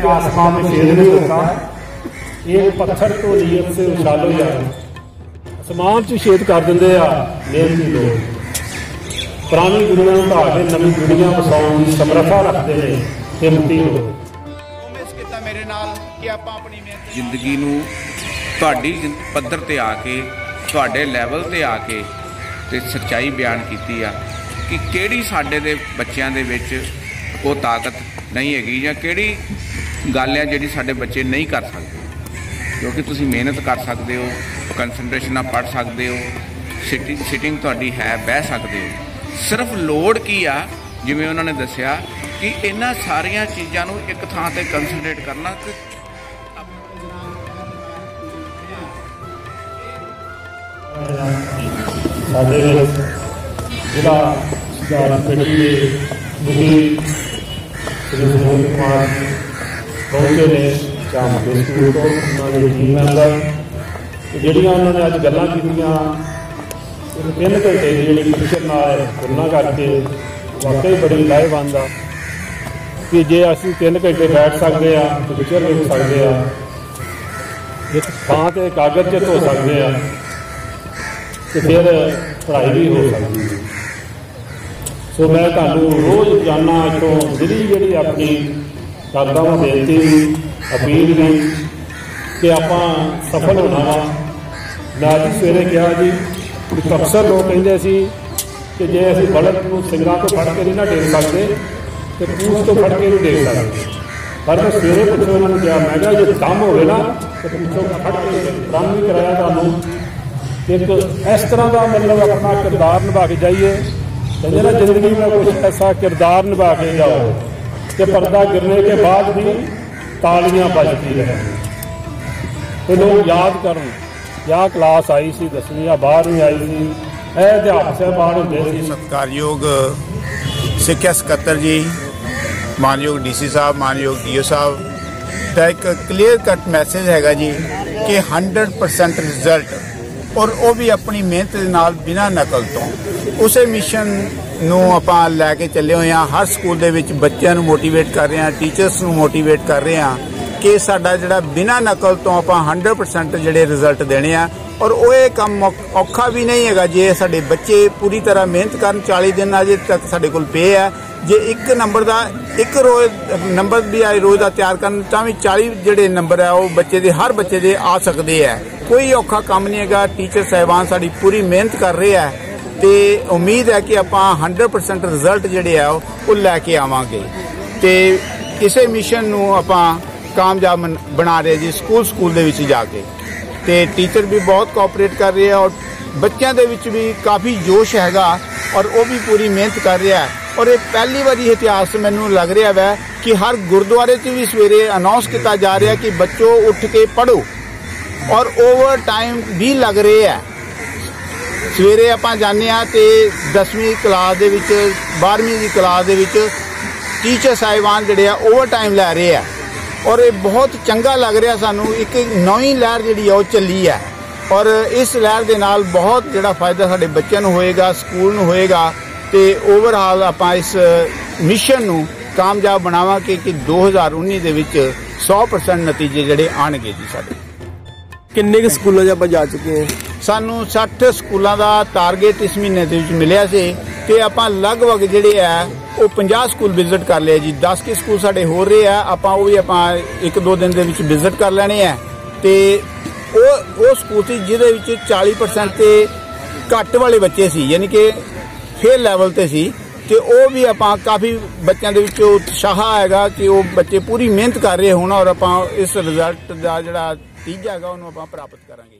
आसमान में छेद नहीं होता एक पत्थर तो नियत से उछालो जाए ਅਸਮਾਨ 'ਚ ਛੇਦ ਕਰ ਦਿੰਦੇ ਆ ਮਿਹਨਤੀ ਲੋਕ ਪੁਰਾਣੀ ਦੁਨੀਆ ਨੂੰ ਢਾਹ ਕੇ ਨਵੀਂ ਦੁਨੀਆ ਵਸਾਉਣ ਦੀ ਸਮਰੱਥਾ ਰੱਖਦੇ ਨੇ ਹਿੰਮਤੀ ਲੋਕ ਪ੍ਰੋਮਿਸ ਕੀਤਾ ਮੇਰੇ ਨਾਲ ਕਿ ਆਪਾਂ ਆਪਣੀ ਮਿਹਨਤ ਜ਼ਿੰਦਗੀ ਨੂੰ ਤੁਹਾਡੀ ਜ਼ਿੰ- ਪੱਧਰ ਤੇ ਆ ਕੇ ਤੁਹਾਡੇ ਲੈਵਲ ਤੇ ਆ ਕੇ ਤੇ ਸੱਚਾਈ ਬਿਆਨ ਕੀਤੀ ਆ ਕਿ ਕਿਹੜੀ ਸਾਡੇ ਦੇ ਬੱਚਿਆਂ ਦੇ ਵਿੱਚ ਉਹ ਤਾਕਤ ਨਹੀਂ ਹੈਗੀ ਜਾਂ ਕਿਹੜੀ ਗੱਲ ਆ ਜਿਹੜੀ ਸਾਡੇ ਬੱਚੇ ਨਹੀਂ ਕਰ ਸਕਦੇ। ਕਿਉਂਕਿ ਤੁਸੀਂ ਮਿਹਨਤ ਕਰ ਸਕਦੇ ਹੋ ਕਨਸੈਂਟਰੇਸ਼ਨ ਨਾਲ ਪੜ੍ਹ ਸਕਦੇ ਹੋ ਸਿਟਿੰਗ ਤੁਹਾਡੀ ਹੈ, ਬਹਿ ਸਕਦੇ ਹੋ। ਸਿਰਫ ਲੋੜ ਕੀ ਆ, ਜਿਵੇਂ ਉਹਨਾਂ ਨੇ ਦੱਸਿਆ, ਕਿ ਇਹਨਾਂ ਸਾਰੀਆਂ ਚੀਜ਼ਾਂ ਨੂੰ ਇੱਕ ਥਾਂ ਤੇ ਕਨਸੈਂਟਰੇਟ ਕਰਨਾ ਤੇ ਸਾਡੇ ਜ਼ਿਲ੍ਹਾ ਸੁਧਾਰ ਕਮੇਟੀ ਦੇ ਮੁਖੀ ਸ੍ਰੀ ਸੁਨੀਲ ਕੁਮਾਰ ਪਹੁੰਚੇ ਨੇ ਸ਼ਾਮ ਦੇ ਤੋਂ, ਉਹਨਾਂ ਦੇ ਟੀਮ ਮੈਂਬਰ। ਜਿਹੜੀਆਂ ਉਹਨਾਂ ਨੇ ਅੱਜ ਗੱਲਾਂ ਕੀਤੀਆਂ, ਇਹ ਤਿੰਨ ਘੰਟੇ ਦੀ ਜਿਹੜੀ ਟੀਚਰ ਨਾਲ ਤੁਲਨਾ ਕਰਕੇ ਵਾਕਈ ਬੜੀ ਲਾਹੇਵੰਦ ਆ ਕਿ ਜੇ ਅਸੀਂ ਤਿੰਨ ਘੰਟੇ ਬੈਠ ਸਕਦੇ ਆ ਟੀਚਰ ਲਿਖ ਸਕਦੇ ਆ, ਇੱਕ ਥਾਂ ਤੇ ਕਾਗਜ਼ 'ਚ ਧੋ ਸਕਦੇ ਆ, ਤੇ ਫਿਰ ਪੜ੍ਹਾਈ ਵੀ ਹੋ ਸਕਦੀ ਹੈ। ਸੋ ਮੈਂ ਤੁਹਾਨੂੰ ਰੋਜ਼ ਜਾਣਾ ਇੱਥੋਂ ਜਿਹੜੀ ਜਿਹੜੀ ਆਪਣੀ ਕਰਦਾ ਹਾਂ ਬੇਨਤੀ ਵੀ, ਅਪੀਲ ਵੀ ਕਿ ਆਪਾਂ ਸਫਲ ਹੋਣਾ ਵਾ। ਮੈਂ ਅੱਜ ਸਵੇਰੇ ਕਿਹਾ ਜੀ ਕਿ ਅਕਸਰ ਲੋਕ ਕਹਿੰਦੇ ਸੀ ਕਿ ਜੇ ਅਸੀਂ ਬਲਦ ਨੂੰ ਸਿੰਗਰਾਂ ਤੋਂ ਫੜ ਕੇ ਨਹੀਂ ਨਾ ਡੇਗ ਸਕਦੇ, ਤੇ ਪੂਛ ਤੋਂ ਫੜ ਕੇ ਨਹੀਂ ਡੇਗ ਸਕਦੇ। ਪਰ ਮੈਂ ਸਵੇਰੇ ਪੁੱਛੋ ਉਹਨਾਂ ਨੂੰ ਕਿਹਾ, ਮੈਂ ਕਿਹਾ ਜੇ ਕੰਮ ਹੋਵੇ ਨਾ, ਤੇ ਪੂਛੋਂ ਫੜ ਕੇ ਕੰਮ ਵੀ ਕਰਾਇਆ ਤੁਹਾਨੂੰ। ਇੱਕ ਇਸ ਤਰ੍ਹਾਂ ਦਾ ਮਤਲਬ ਆਪਣਾ ਕਿਰਦਾਰ ਨਿਭਾ ਕੇ ਜਾਈਏ ਕਹਿੰਦੇ ਨਾ ਜ਼ਿੰਦਗੀ ਵਿੱਚ ਕੋਈ ਐਸਾ ਕਿਰਦਾਰ ਨਿਭਾ ਕੇ ਜਾਓ कि पर्दा गिरने के बाद भी ਤਾਲੀਆਂ ਵੱਜਦੀ ਰਹੇ ਤੇ ਲੋਕ ਯਾਦ ਕਰਨ ਕਿਆ ਕਲਾਸ ਆਈ ਸੀ 10ਵੀਂ ਜਾਂ 12ਵੀਂ ਆਈ ਸੀ ਇਹ ਅਧਿਆਪਕ ਸਾਹਿਬਾਨ ਹੁੰਦੇ ਸੀ ਸਤਿਕਾਰਯੋਗ ਸਿੱਖਿਆ ਸਕੱਤਰ ਜੀ ਮਾਨਯੋਗ ਡੀਸੀ ਸਾਹਿਬ ਮਾਨਯੋਗ ਡੀਓ ਸਾਹਿਬ ਦਾ ਇੱਕ ਕਲੀਅਰ ਕੱਟ ਮੈਸੇਜ ਹੈਗਾ ਜੀ ਕਿ 100% ਰਿਜ਼ਲਟ ਔਰ ਉਹ ਵੀ ਆਪਣੀ ਮਿਹਨਤ ਦੇ ਨਾਲ ਬਿਨਾਂ ਨਕਲ ਤੋਂ ਉਸੇ ਮਿਸ਼ਨ ਨੂੰ ਆਪਾਂ ਲੈ ਕੇ ਚੱਲੇ ਹੋਏ ਹਾਂ। ਹਰ ਸਕੂਲ ਦੇ ਵਿੱਚ ਬੱਚਿਆਂ ਨੂੰ ਮੋਟੀਵੇਟ ਕਰ ਰਹੇ ਹਾਂ ਟੀਚਰਸ ਨੂੰ ਮੋਟੀਵੇਟ ਕਰ ਰਹੇ ਹਾਂ ਕਿ ਸਾਡਾ ਜਿਹੜਾ ਬਿਨਾਂ ਨਕਲ ਤੋਂ ਆਪਾਂ 100% ਜਿਹੜੇ ਰਿਜ਼ਲਟ ਦੇਣੇ ਆ। ਔਰ ਉਹ ਇਹ ਕੰਮ ਔਖਾ ਵੀ ਨਹੀਂ ਹੈਗਾ ਜੇ ਸਾਡੇ ਬੱਚੇ ਪੂਰੀ ਤਰ੍ਹਾਂ ਮਿਹਨਤ ਕਰਨ 40 ਦਿਨ ਅਜੇ ਤੱਕ ਸਾਡੇ ਕੋਲ ਪਏ ਆ। ਜੇ ਇੱਕ ਨੰਬਰ ਦਾ, ਇੱਕ ਰੋਜ਼ ਨੰਬਰ ਵੀ ਆਏ ਰੋਜ਼ ਦਾ ਤਿਆਰ ਕਰਨ, ਤਾਂ ਵੀ 40 ਜਿਹੜੇ ਨੰਬਰ ਆ, ਉਹ ਬੱਚੇ ਦੇ, ਹਰ ਬੱਚੇ ਦੇ ਆ ਸਕਦੇ ਆ। ਕੋਈ ਔਖਾ ਕੰਮ ਨਹੀਂ ਹੈਗਾ। ਟੀਚਰ ਸਹਿਬਾਨ ਸਾਡੀ ਪੂਰੀ ਮਿਹਨਤ ਕਰ ਰਹੇ ਆ। ਤੇ ਉਮੀਦ ਹੈ ਕਿ ਆਪਾਂ 100% ਰਿਜ਼ਲਟ ਜਿਹੜੇ ਆ, ਉਹ ਲੈ ਕੇ ਆਵਾਂਗੇ। ਤੇ ਇਸੇ ਮਿਸ਼ਨ ਨੂੰ ਆਪਾਂ ਕਾਮਯਾਬ ਬਣ- ਬਣਾ ਰਹੇ ਜੀ, ਸਕੂਲ ਸਕੂਲ ਦੇ ਵਿੱਚ ਜਾ ਕੇ। ਤੇ ਟੀਚਰ ਵੀ ਬਹੁਤ ਕੋਆਪਰੇਟ ਕਰ ਰਹੇ ਆ ਔਰ ਬੱਚਿਆਂ ਦੇ ਵਿੱਚ ਵੀ ਕਾਫੀ ਜੋਸ਼ ਹੈਗਾ ਔਰ ਉਹ ਵੀ ਪੂਰੀ ਮਿਹਨਤ ਕਰ ਰਿਹਾ ਔਰ ਇਹ ਪਹਿਲੀ ਵਾਰੀ ਇਤਿਹਾਸ ਮੈਨੂੰ ਲੱਗ ਰਿਹਾ ਵੈ ਕਿ ਹਰ ਗੁਰਦੁਆਰੇ 'ਚ ਵੀ ਸਵੇਰੇ ਅਨਾਉਂਸ ਕੀਤਾ ਜਾ ਰਿਹਾ ਕਿ ਬੱਚੋ, ਉੱਠ ਕੇ ਪੜੋ ਔਰ ਓਵਰ ਟਾਈਮ ਵੀ ਲੱਗ ਰਿਹਾ ਹੈ। ਸਵੇਰੇ ਆਪਾਂ ਜਾਂਦੇ ਆ ਤੇ 10ਵੀਂ ਕਲਾਸ ਦੇ ਵਿੱਚ 12ਵੀਂ ਦੀ ਕਲਾਸ ਦੇ ਵਿੱਚ ਟੀਚਰ ਸਾਹਿਬਾਨ ਜਿਹੜੇ ਆ ਓਵਰ ਟਾਈਮ ਲੈ ਰਹੇ ਆ। ਔਰ ਇਹ ਬਹੁਤ ਚੰਗਾ ਲੱਗ ਰਿਹਾ ਸਾਨੂੰ, ਇੱਕ ਨਵੀਂ ਲਹਿਰ ਜਿਹੜੀ ਆ, ਉਹ ਚੱਲੀ ਹੈ ਔਰ ਇਸ ਲਹਿਰ ਦੇ ਨਾਲ ਬਹੁਤ ਜਿਹੜਾ ਫਾਇਦਾ ਸਾਡੇ ਬੱਚਿਆਂ ਨੂੰ ਹੋਏਗਾ, ਸਕੂਲ ਨੂੰ ਹੋਏਗਾ, ਤੇ ਓਵਰਆਲ ਆਪਾਂ ਇਸ ਮਿਸ਼ਨ ਨੂੰ ਕਾਮਯਾਬ ਬਣਾਵਾਂਗੇ ਕਿ 2019 ਦੇ ਵਿੱਚ 100% ਨਤੀਜੇ ਜਿਹੜੇ ਆਣਗੇ ਜੀ ਸਾਡੇ। ਕਿੰਨੇ ਕੁ ਸਕੂਲਾਂ 'ਚ ਆਪਾਂ ਜਾ ਚੁੱਕੇ ਹਾਂ? ਸਾਨੂੰ 60 ਸਕੂਲਾਂ ਦਾ ਟਾਰਗੇਟ ਇਸ ਮਹੀਨੇ ਦੇ ਵਿੱਚ ਮਿਲਿਆ ਸੀ ਤੇ ਆਪਾਂ ਲਗਭਗ ਜਿਹੜੇ ਆ, ਉਹ 50 ਸਕੂਲ ਵਿਜ਼ਿਟ ਕਰ ਲਏ ਜੀ। 10 ਕੇ ਸਕੂਲ ਸਾਡੇ ਹੋ ਰਹੇ ਆ, ਆਪਾਂ ਉਹ ਵੀ ਆਪਾਂ ਇੱਕ ਦੋ ਦਿਨ ਦੇ ਵਿੱਚ ਵਿਜ਼ਿਟ ਕਰ ਲੈਣੇ ਆ। ਤੇ ਉਹ ਉਹ ਸਕੂਲ ਸੀ ਜਿਹਦੇ ਵਿੱਚ 40% ਤੇ ਘੱਟ ਵਾਲੇ ਬੱਚੇ ਸੀ, ਯਾਨੀ ਕਿ ਫੇਲ ਲੈਵਲ ਤੇ ਸੀ। ਤੇ ਉਹ ਵੀ ਆਪਾਂ ਕਾਫੀ ਬੱਚਿਆਂ ਦੇ ਵਿੱਚ ਉਤਸ਼ਾਹ ਹੈਗਾ ਕਿ ਉਹ ਬੱਚੇ ਪੂਰੀ ਮਿਹਨਤ ਕਰ ਰਹੇ ਹੋਣ ਔਰ ਆਪਾਂ ਇਸ ਰਿਜ਼ਲਟ ਦਾ ਜਿਹੜਾ ਤੀਜਾ ਹੈਗਾ, ਉਹਨੂੰ ਆਪਾਂ ਪ੍ਰਾਪਤ ਕਰਾਂਗੇ